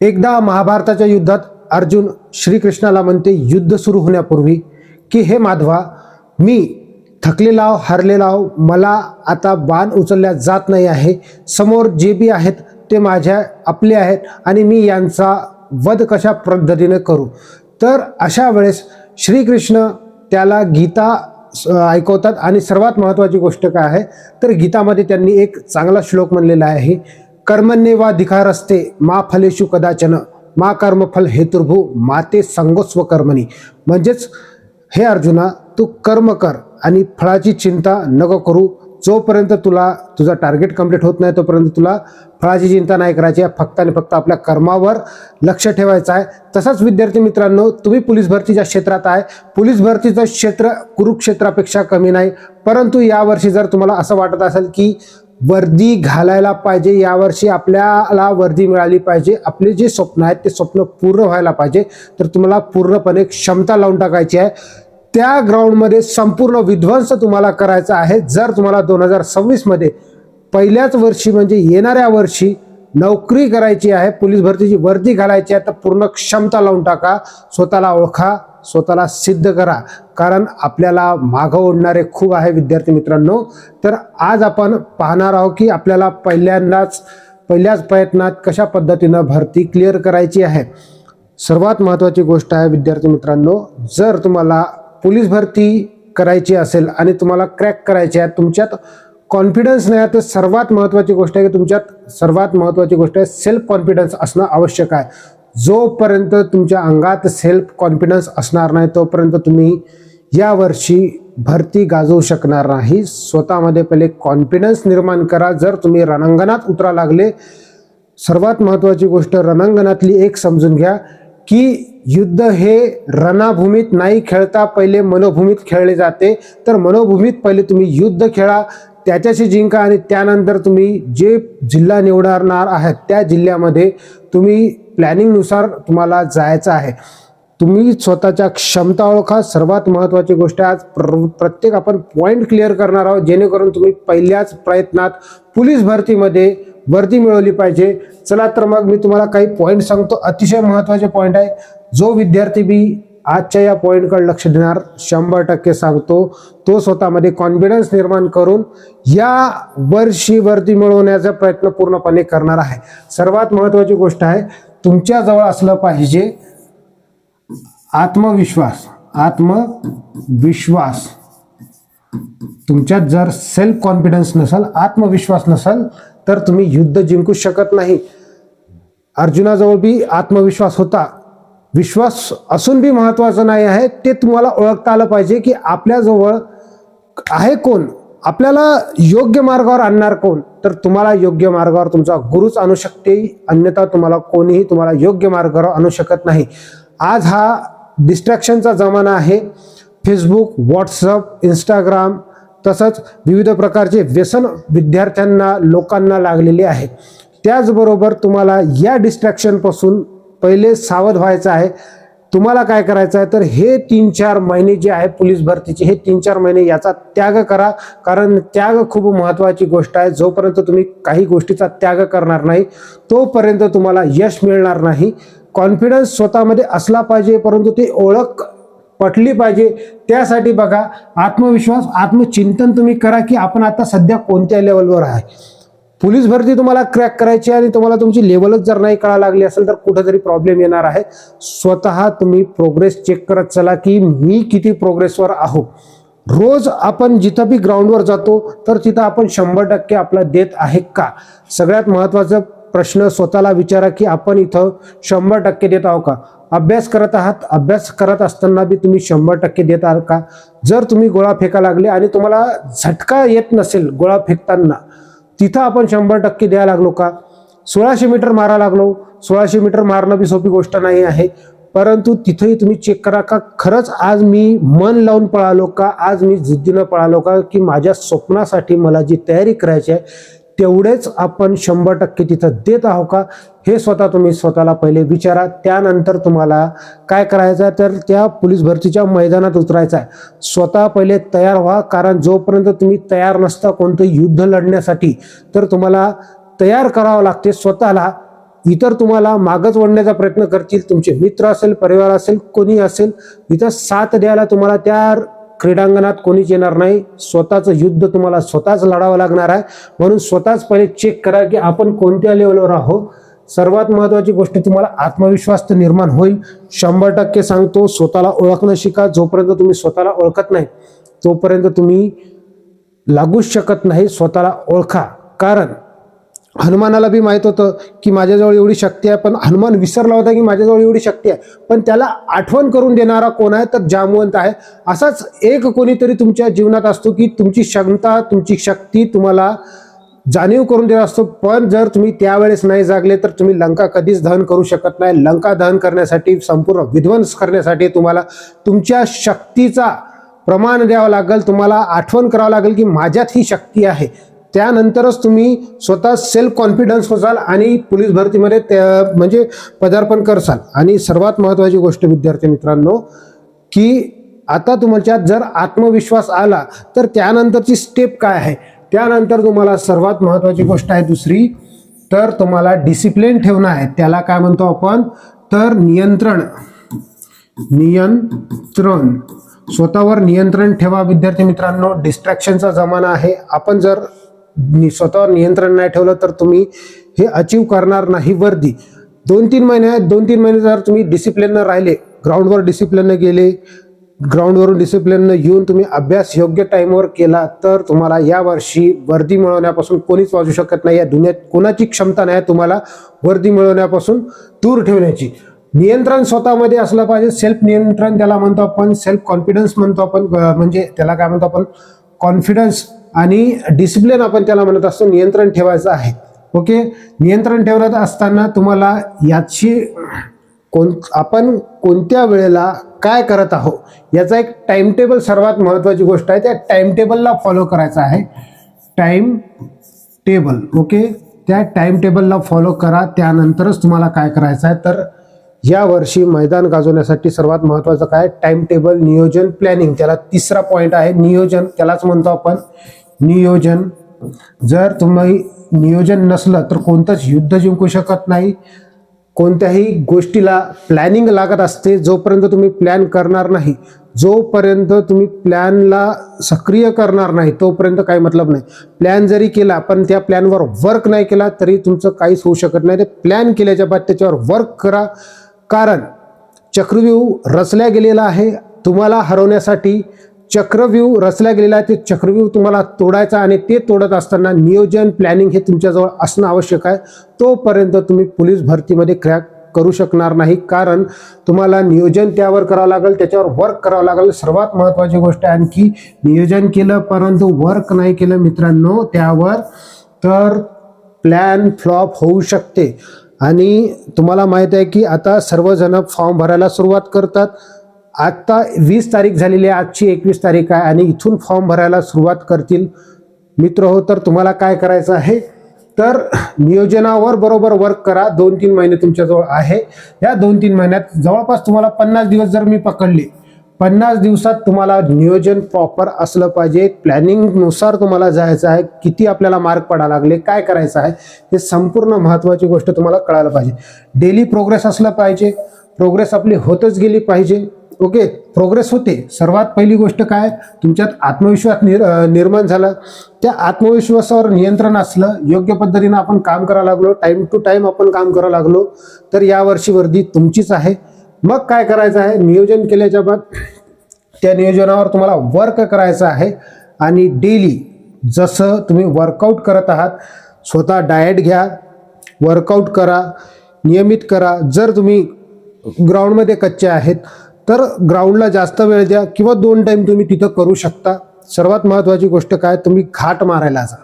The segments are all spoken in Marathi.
एकदा महाभारताच्या युद्धात अर्जुन श्रीकृष्णाला म्हणते युद्ध सुरू होण्यापूर्वी की हे माधवा मी थकलेला आहो हरलेला मला आता बाण उचलल्या जात नाही आहे. समोर जे बी आहेत ते माझ्या आपले आहेत आणि मी यांचा वध कशा पद्धतीने करू? तर अशा वेळेस श्रीकृष्ण त्याला गीता स- ऐकवतात. आणि सर्वात महत्त्वाची गोष्ट काय आहे? तर गीतामध्ये त्यांनी एक चांगला श्लोक म्हणलेला आहे कर्मण्येवाधिकारस्ते मा फलेषु कदाचन मा कर्मफल हेतुर्भू माते संगोस्व कर्मणी. म्हणजेच हे अर्जुना तू कर्म कर आणि फळाची चिंता नको करू. जोपर्यंत तुला तुझा टार्गेट कंप्लीट होत नाही तोपर्यंत तुला फळाची चिंता नाही करायची. आहे फक्त आणि फक्त आपल्या कर्मावर लक्ष ठेवायचं आहे. तसंच विद्यार्थी मित्रांनो तुम्ही पोलीस भरतीच्या क्षेत्रात आहे पोलीस भरतीचं क्षेत्र कुरुक्षेत्रापेक्षा कमी नाही. परंतु यावर्षी जर तुम्हाला असं वाटत असेल की वर्दी घालायला पाहिजे यावर्षी आपल्याला वर्दी मिळाली पाहिजे. आपले जे स्वप्न आहेत ते स्वप्न पूर्ण व्हायला पाहिजे. तर तुम्हाला पूर्णपणे क्षमता लावून टाकायची आहे. त्या ग्राउंडमध्ये संपूर्ण विध्वंस तुम्हाला करायचा आहे. जर तुम्हाला दोन हजार सव्वीसमध्ये पहिल्याच वर्षी म्हणजे येणाऱ्या वर्षी नोकरी करायची आहे पोलीस भरतीची वर्दी घालायची आहे तर पूर्ण क्षमता लावून टाका. स्वतःला ओळखा. स्वतःला सिद्ध करा. कारण आपल्याला मागं ओढणारे खूप आहे विद्यार्थी मित्रांनो. तर आज आपण पाहणार आहोत की आपल्याला पहिल्यांदाच पहिल्याच प्रयत्नात कशा पद्धतीनं भरती क्लिअर करायची आहे. सर्वात महत्त्वाची गोष्ट आहे विद्यार्थी मित्रांनो जर तुम्हाला पोलीस भरती करायची असेल आणि तुम्हाला क्रॅक करायची आहे तुमच्यात कॉन्फिडन्स नाही आहे तर सर्वात महत्त्वाची गोष्ट आहे की तुमच्यात सर्वात महत्त्वाची गोष्ट आहे सेल्फ कॉन्फिडन्स असणं आवश्यक आहे. जोपर्यंत तुमच्या अंगात सेल्फ कॉन्फिडन्स असणार नाही तोपर्यंत तुम्ही यावर्षी भरती गाजवू शकणार नाही. स्वतःमध्ये पहिले कॉन्फिडन्स निर्माण करा. जर तुम्ही रणांगणात उतरा लागले सर्वात महत्त्वाची गोष्ट रणांगणातली एक समजून घ्या की युद्ध हे रणाभूमीत नाही खेळता पहिले मनोभूमीत खेळले जाते. तर मनोभूमीत पहिले तुम्ही युद्ध खेळा त्याच्याशी जिंका आणि त्यानंतर तुम्ही जे जिल्हा निवडणार आहात त्या जिल्ह्यामध्ये तुम्ही प्लॅनिंगनुसार तुम्हाला जायचं आहे. तुम्ही स्वतःच्या क्षमता ओळखा. सर्वात महत्त्वाची गोष्ट आहे आज प्र प्रत्येक आपण पॉईंट क्लिअर करणार आहोत. जेणेकरून तुम्ही पहिल्याच प्रयत्नात पोलीस भरतीमध्ये भरती मिळवली पाहिजे. चला तर मग मी तुम्हाला काही पॉईंट सांगतो. अतिशय महत्त्वाचे पॉईंट आहे. जो विद्यार्थी बी आजच्या या पॉईंटकडे लक्ष देणार शंभर टक्के सांगतो तो स्वतःमध्ये कॉन्फिडन्स निर्माण करून या वर्षी वर्ती मिळवण्याचा प्रयत्न पूर्णपणे करणार आहे. सर्वात महत्त्वाची गोष्ट आहे तुमच्याजवळ असलं पाहिजे. आत्मविश्वास आत्मविश्वास. तुमच्यात जर सेल्फ कॉन्फिडन्स नसेल आत्मविश्वास नसेल तर तुम्ही युद्ध जिंकू शकत नाही. अर्जुनाजवळ बी आत्मविश्वास होता. विश्वास असून बी महत्वाचं नाही आहे ते तुम्हाला ओळखता आलं पाहिजे की आपल्याजवळ आहे कोण? आपल्याला योग्य मार्गावर आणणार कोण? तर तुम्हाला योग्य मार्गावर तुमचा गुरुच आणू शकते. अन्यथा तुम्हाला कोणीही तुम्हाला योग्य मार्गावर आणू शकत नाही. आज हा डिस्ट्रॅक्शनचा जमाना आहे. फेसबुक व्हॉट्सअप इंस्टाग्राम तसंच विविध प्रकारचे व्यसन विद्यार्थ्यांना लोकांना लागलेले आहे त्याचबरोबर तुम्हाला या डिस्ट्रॅक्शनपासून पहिले सावध व्हायचं आहे. तुम्हाला काय करायचं आहे तर हे तीन चार महिने जे आहे पोलीस भरतीचे हे तीन चार महिने याचा त्याग करा. कारण त्याग खूप महत्त्वाची गोष्ट आहे. जोपर्यंत तुम्ही काही गोष्टीचा त्याग करणार नाही तोपर्यंत तुम्हाला यश मिळणार नाही. कॉन्फिडन्स स्वतःमध्ये असला पाहिजे परंतु ती ओळख पटली पाहिजे. त्यासाठी बघा आत्मविश्वास आत्मचिंतन तुम्ही करा की आपण आता सध्या कोणत्या लेवलवर आहे. पोलीस भरती तुम्हाला क्रॅक करायची आणि तुम्हाला तुमची लेवलच जर नाही कळा लागली असेल तर कुठेतरी प्रॉब्लेम येणार आहे. स्वतः तुम्ही प्रोग्रेस चेक करत चला की मी किती प्रोग्रेसवर आहो. रोज आपण जिथं बी ग्राउंडवर जातो तर तिथं आपण शंभर टक्के आपला देत आहे का? सगळ्यात महत्त्वाचा प्रश्न स्वतःला विचारा की आपण इथं शंभर टक्के देत आहो का? अभ्यास करत आहात अभ्यास करत असताना बी तुम्ही शंभर टक्के देत आहात का? जर तुम्ही गोळा फेका लागले आणि तुम्हाला झटका येत नसेल गोळा फेकताना तिथं आपण शंभर टक्के द्यायला लागलो का? सोळाशे मीटर मारा लागलो. सोळाशे मीटर मारणं बी सोपी गोष्ट नाही आहे. परंतु तिथेही तुम्ही चेक करा का? खरंच आज मी मन लावून पळालो का? आज मी जिद्दीनं पळालो का? की माझ्या स्वप्नासाठी मला जी तयारी करायची आहे तेवढेच आपण शंभर टक्के तिथं देत आहो का? हे स्वतः तुम्ही स्वतःला पहिले विचारा. त्यानंतर तुम्हाला काय करायचं आहे? तर त्या पोलीस भरतीच्या मैदानात उतरायचं आहे. स्वतः पहिले तयार व्हा. कारण जोपर्यंत तुम्ही तयार नसता कोणतं युद्ध लढण्यासाठी तर तुम्हाला तयार करावं लागते स्वतःला. इतर तुम्हाला मागच ओढण्याचा प्रयत्न करतील. तुमचे मित्र असेल परिवार असेल कोणी असेल इथं साथ द्यायला तुम्हाला त्या क्रीडांगणात कोणीच येणार नाही. स्वतःचं युद्ध तुम्हाला स्वतःच लढावं लागणार आहे. म्हणून स्वतःच पहिले चेक करा की आपण कोणत्या लेवलवर आहोत. सर्वात महत्वाची गोष्ट तुम्हाला आत्मविश्वास तर निर्माण होईल. शंभर टक्के सांगतो स्वतःला ओळखणं शिका. जोपर्यंत तुम्ही स्वतःला ओळखत नाही तोपर्यंत तुम्ही लागूच शकत नाही. स्वतःला ओळखा. कारण हनुमानाला बी माहीत होतं की माझ्याजवळ एवढी शक्ती आहे पण हनुमान विसरला होता की माझ्याजवळ एवढी शक्ती आहे. पण त्याला आठवण करून देणारा कोण आहे तर जामवंत आहे. असाच एक कोणीतरी तुमच्या जीवनात असतो की तुमची क्षमता तुमची शक्ती तुम्हाला जाणीव करून देत असतो. पण जर तुम्ही त्यावेळेस नाही जागले तर तुम्ही लंका कधीच दहन करू शकत नाही. लंका दहन करण्यासाठी संपूर्ण विध्वंस करण्यासाठी तुम्हाला तुमच्या शक्तीचा प्रमाण द्यावं लागेल. तुम्हाला आठवण करावं लागेल की माझ्यात ही शक्ती आहे. त्यानंतरच तुम्ही स्वतः सेल्फ कॉन्फिडन्स होसाल आणि पोलीस भरतीमध्ये त्या म्हणजे पदार्पण करसाल. आणि सर्वात महत्त्वाची गोष्ट विद्यार्थी मित्रांनो की आता तुमच्यात जर आत्मविश्वास आला तर त्यानंतरची स्टेप काय आहे? त्यानंतर तुम्हाला सर्वात महत्त्वाची गोष्ट आहे दुसरी तर तुम्हाला डिसिप्लिन ठेवणं आहे. त्याला काय म्हणतो आपण? तर नियंत्रण. नियंत्रण. स्वतःवर नियंत्रण ठेवा विद्यार्थी मित्रांनो. डिस्ट्रॅक्शनचा जमाना आहे. आपण जर स्वतःवर नियंत्रण नाही ठेवलं तर तुम्ही हे अचीव करणार नाही वर्दी. दोन तीन महिने आहेत दोन तीन महिने जर तुम्ही डिसिप्लिननं राहिले ग्राउंडवर डिसिप्लिननं गेले ग्राउंडवरून डिसिप्लिननं येऊन तुम्ही अभ्यास योग्य टाईमवर केला तर तुम्हाला या वर्षी वर्दी मिळवण्यापासून कोणीच वाजू शकत नाही. या दुनियात कोणाची क्षमता नाही तुम्हाला वर्दी मिळवण्यापासून दूर ठेवण्याची. नियंत्रण स्वतःमध्ये असलं पाहिजे. सेल्फ नियंत्रण त्याला म्हणतो आपण सेल्फ कॉन्फिडन्स म्हणतो आपण म्हणजे त्याला काय म्हणतो आपण? कॉन्फिडन्स आणि डिसिप्लिन आपण त्याला म्हणत असतो नियंत्रण ठेवायचं आहे. ओके? नियंत्रण ठेवत असताना तुम्हाला याची कोण आपण कोणत्या वेळेला काय करत आहोत याचा एक टाइम टेबल सर्वात महत्त्वाची गोष्ट आहे. त्या टाइम टेबलला फॉलो करायचा आहे. Time table okay? त्या टाइम टेबलला फॉलो करा. त्यानंतरच तुम्हाला काय करायचं आहे? तर या वर्षी मैदान गाजवण्यासाठी सर्वात महत्त्वाचं काय? टाइम टेबल नियोजन प्लॅनिंग त्याला तिसरा पॉईंट आहे. नियोजन त्यालाच म्हणतो आपण. नियोजन. जर तुम्ही नियोजन नसलं तर कोणतंच युद्ध जिंकू शकत नाही. कोणत्याही गोष्टीला प्लॅनिंग लागत असते जोपर्यंत तुम्ही प्लॅन करणार नाही. जोपर्यंत तुम्ही प्लॅनला सक्रिय करणार नाही तोपर्यंत काही मतलब नाही. प्लॅन जरी केला पण त्या प्लॅनवर वर्क नाही केला तरी तुमचं काहीच होऊ शकत नाही. ते प्लॅन केल्याच्या बाद त्याच्यावर वर्क करा. कारण चक्रव्यूह रचल्या गेलेला आहे. तुम्हाला हरवण्यासाठी चक्रव्यूह रचला गेलेला आहे ते चक्रव्यूह तुम्हाला तोडायचा आणि ते तोडत असताना नियोजन प्लॅनिंग हे तुमच्याजवळ असणं आवश्यक आहे. तोपर्यंत तुम्ही पोलीस भरतीमध्ये क्रॅक करू शकणार नाही. कारण तुम्हाला नियोजन त्यावर करावं लागेल त्याच्यावर वर्क करावं लागेल. सर्वात महत्त्वाची गोष्ट आहे आणखी नियोजन केलं परंतु वर्क नाही केलं मित्रांनो त्यावर तर प्लॅन फ्लॉप होऊ शकते. आणि तुम्हाला माहीत आहे की आता सर्वजण फॉर्म भरायला सुरुवात करतात. आत्ता वीस तारीख झालेली आहे आजची एकवीस तारीख आहे आणि इथून फॉर्म भरायला सुरुवात करतील. मित्र हो तर तुम्हाला काय करायचं आहे? तर नियोजनावर बरोबर वर्क करा. दोन तीन महिने तुमच्याजवळ आहे. या दोन तीन महिन्यात जवळपास तुम्हाला पन्नास दिवस जर मी पकडले पन्नास दिवसात तुम्हाला नियोजन प्रॉपर असलं पाहिजे. प्लॅनिंगनुसार तुम्हाला जायचं आहे. किती आपल्याला मार्क पडा लागले काय करायचं आहे हे संपूर्ण महत्त्वाची गोष्ट तुम्हाला कळायला पाहिजे. डेली प्रोग्रेस असलं पाहिजे. प्रोग्रेस आपली होतच गेली पाहिजे. ओके प्रोग्रेस होते. सर्वात पहिली गोष्ट काय? तुमच्यात आत्मविश्वास निर निर्माण झाला. त्या आत्मविश्वासावर नियंत्रण असलं योग्य पद्धतीनं आपण काम करायला लागलो टाईम टू टाईम आपण काम करायला लागलो तर यावर्षी वर्दी तुमचीच आहे. मग काय करायचं आहे? नियोजन केल्याच्या बाद त्या नियोजनावर तुम्हाला वर्क करायचं आहे आणि डेली जसं तुम्ही वर्कआउट करत आहात स्वतः डाएट घ्या वर्कआउट करा नियमित करा. जर तुम्ही ग्राउंडमध्ये कच्चे आहेत तर ग्राउंडला जास्त वेळ द्या किंवा दोन टाईम तुम्ही तिथं करू शकता. सर्वात महत्त्वाची गोष्ट काय? तुम्ही घाट मारायला जा.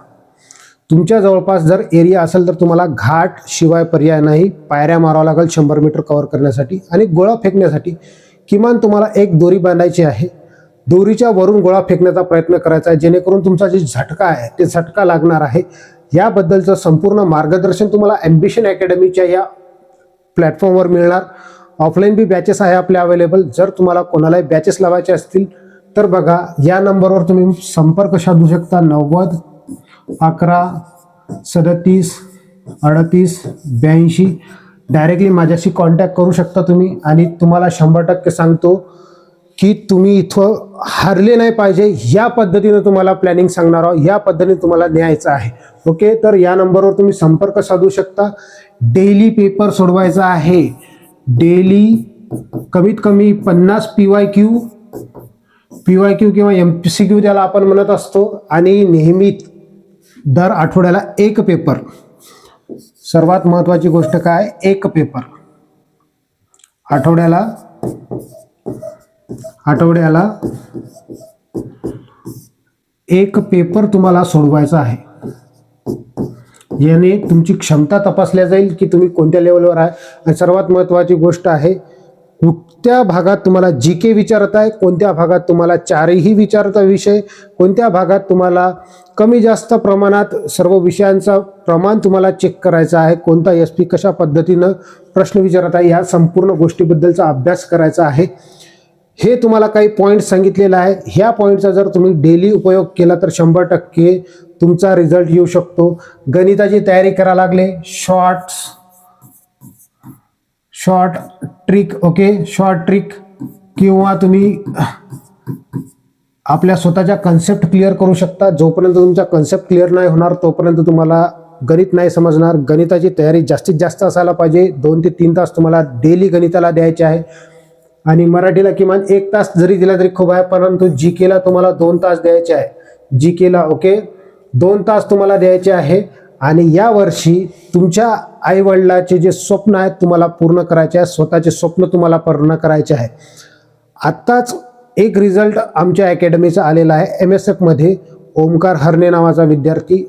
तुमच्या जवळपास जर एरिया असेल तर तुम्हाला घाट शिवाय पर्याय नाही. पायऱ्या मारावं लागेल शंभर मीटर कव्हर करण्यासाठी आणि गोळा फेकण्यासाठी. किमान तुम्हाला एक दोरी बांधायची आहे. दोरीच्या वरून गोळा फेकण्याचा प्रयत्न करायचा आहे. जेणेकरून तुमचा जे झटका आहे ते झटका लागणार आहे. याबद्दलचं संपूर्ण मार्गदर्शन तुम्हाला ॲम्बिशन अकॅडमीच्या या प्लॅटफॉर्मवर मिळणार. ऑफलाईन बी बॅचेस आहे आपल्या अवेलेबल जर तुम्हाला कोणालाही बॅचेस लावायचे असतील तर बघा या नंबरवर तुम्ही संपर्क साधू शकता. नव्वद अकरा सदतीस अडतीस ब्याऐंशी. डायरेक्टली माझ्याशी कॉन्टॅक्ट करू शकता तुम्ही. आणि तुम्हाला शंभर टक्के सांगतो की तुम्ही इथं हारले नाही पाहिजे. या पद्धतीनं तुम्हाला प्लॅनिंग सांगणार आहोत. या पद्धतीने तुम्हाला न्यायचं आहे. ओके तर या नंबरवर तुम्ही संपर्क साधू शकता. डेली पेपर सोडवायचा आहे. डेली कमीत कमी पन्नास P Y Q P Y Q किंवा एम पी सी क्यू त्याला आपण म्हणत असतो. आणि नेहमी दर आठवड्याला एक पेपर. सर्वात महत्त्वाची गोष्ट काय? एक पेपर. आठवड्याला आठवड्याला एक पेपर तुम्हाला सोडवायचा आहे. याने तुमची क्षमता तपासल्या जाईल की तुम्ही कोणत्या लेवलवर आहे आणि सर्वात महत्त्वाची गोष्ट आहे कुठत्या भागात तुम्हाला जी के विचारत आहे कोणत्या भागात तुम्हाला चारही विचारता विषय कोणत्या भागात तुम्हाला कमी जास्त प्रमाणात सर्व विषयांचा प्रमाण तुम्हाला चेक करायचं आहे कोणता एस पी कशा पद्धतीनं प्रश्न विचारत आहे या संपूर्ण गोष्टीबद्दलचा अभ्यास करायचा आहे. हे तुम्हाला काही पॉईंट सांगितलेलं आहे. ह्या पॉईंटचा जर तुम्ही डेली उपयोग केला तर शंभर टक्के तुमचा रिझल्ट येऊ शकतो. गणिताची तयारी करा लागले. Shorts short trick okay short trick किंवा तुम्ही आपल्या स्वतःच्या कन्सेप्ट क्लिअर करू शकता. जोपर्यंत तुमचा कन्सेप्ट क्लिअर नाही होणार तोपर्यंत तुम्हाला गणित नाही समजणार. गणिताची तयारी जास्तीत जास्त असायला पाहिजे. दोन ते तीन तास तुम्हाला डेली गणिताला द्यायचे आहे. आणि मराठीला किमान एक तास जरी दिला तरी खूप आहे परंतु जी केला तुम्हाला दोन तास द्यायचे आहे. जी केला ओके दोन तास तुम्हाला द्यायचे आहे आणि यावर्षी तुमच्या आईवडिलाचे जे स्वप्न आहेत तुम्हाला पूर्ण करायचे आहे स्वतःचे स्वप्न तुम्हाला पूर्ण करायचे आहे. आत्ताच एक रिझल्ट आमच्या अकॅडमीचा आलेला आहे. एम एस एफमध्ये ओमकार हरणे नावाचा विद्यार्थी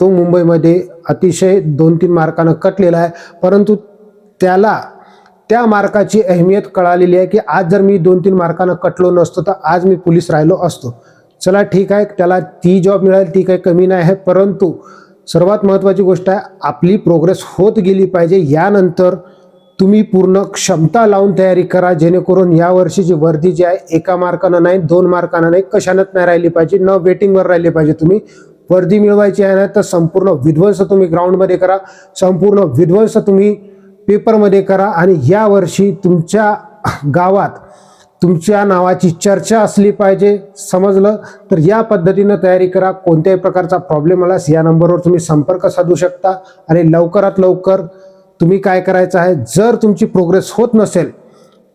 तो मुंबईमध्ये अतिशय दोन तीन मार्कानं कटलेला आहे. परंतु त्याला त्या मार्काची अहमियत कळालेली आहे की आज जर मी दोन तीन मार्कानं कटलो नसतो तर आज मी पोलीस राहिलो असतो. चला ठीक आहे त्याला ती जॉब मिळेल ती काही कमी नाही आहे परंतु सर्वात महत्त्वाची गोष्ट आहे आपली प्रोग्रेस होत गेली पाहिजे. यानंतर तुम्ही पूर्ण क्षमता लावून तयारी करा जेणेकरून यावर्षीची वर्दी जी आहे एका मार्कानं नाही दोन मार्कानं नाही कशानंच नाही राहिली पाहिजे न वेटिंगवर राहिली पाहिजे तुम्ही. वर्दी मिळवायची आहे ना तर संपूर्ण विध्वंस तुम्ही ग्राउंडमध्ये करा संपूर्ण विध्वंस तुम्ही पेपरमध्ये करा आणि यावर्षी तुमच्या गावात तुमच्या नावाची चर्चा असली पाहिजे समजलं? तर या पद्धतीनं तयारी करा. कोणत्याही प्रकारचा प्रॉब्लेम आलास या नंबरवर तुम्ही संपर्क साधू शकता. आणि लवकरात लवकर तुम्ही काय करायचं आहे जर तुमची प्रोग्रेस होत नसेल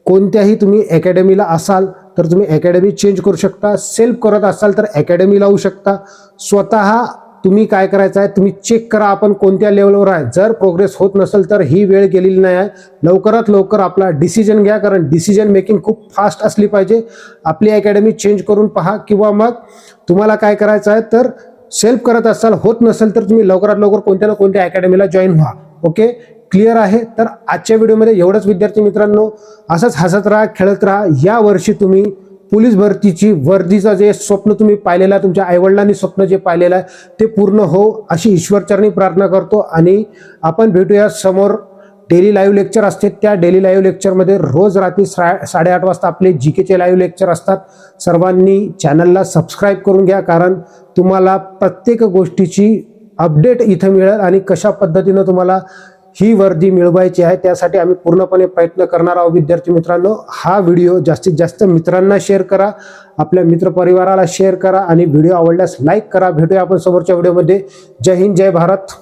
कोणत्याही तुम्ही अकॅडमीला असाल तर तुम्ही अकॅडमी चेंज करू शकता. सेल्फ करत असाल तर अकॅडमी लावू शकता. स्वतः तुम्ही काय करायचं आहे तुम्ही चेक करा आपण कोणत्या लेवलवर आहे. जर प्रोग्रेस होत नसेल तर ही वेळ गेलेली नाही आहे. लवकरात लवकर आपला डिसिजन घ्या कारण डिसिजन मेकिंग खूप फास्ट असली पाहिजे. आपली अकॅडमी चेंज करून पहा किंवा मग तुम्हाला काय करायचं आहे तर सेल्फ करत असाल होत नसेल तर तुम्ही लवकरात लवकर कोणत्या ना कोणत्या अकॅडमीला जॉईन व्हा. ओके क्लिअर आहे? तर आजच्या व्हिडिओमध्ये एवढंच विद्यार्थी मित्रांनो. असंच हसत राहा खेळत राहा. या वर्षी तुम्ही पोलीस भरतीची वर्दीचं जे स्वप्न तुम्ही पाहिलेलं आहे तुमच्या आईवडिलांनी स्वप्न जे पाहिलेलं आहे ते पूर्ण हो अशी ईश्वरचरणी प्रार्थना करतो. आणि आपण भेटूया समोर डेली लाईव्ह लेक्चर असते त्या डेली लाईव्ह लेक्चरमध्ये रोज रात्री सा साडेआठ वाजता आपले जी केचे लाईव्ह लेक्चर असतात. सर्वांनी चॅनलला सबस्क्राईब करून घ्या कारण तुम्हाला प्रत्येक गोष्टीची अपडेट इथं मिळेल आणि कशा पद्धतीनं तुम्हाला ही वर्दी मिळवायची आहे त्यासाठी आम्ही पूर्णपणे प्रयत्न करणार आहोत विद्यार्थी मित्रांनो. हा व्हिडिओ जास्तीत जास्त मित्रांना शेअर करा आपल्या मित्रपरिवाराला शेअर करा आणि व्हिडिओ आवडल्यास लाईक करा. भेटूया आपण समोरच्या व्हिडिओमध्ये जय हिंद जय भारत.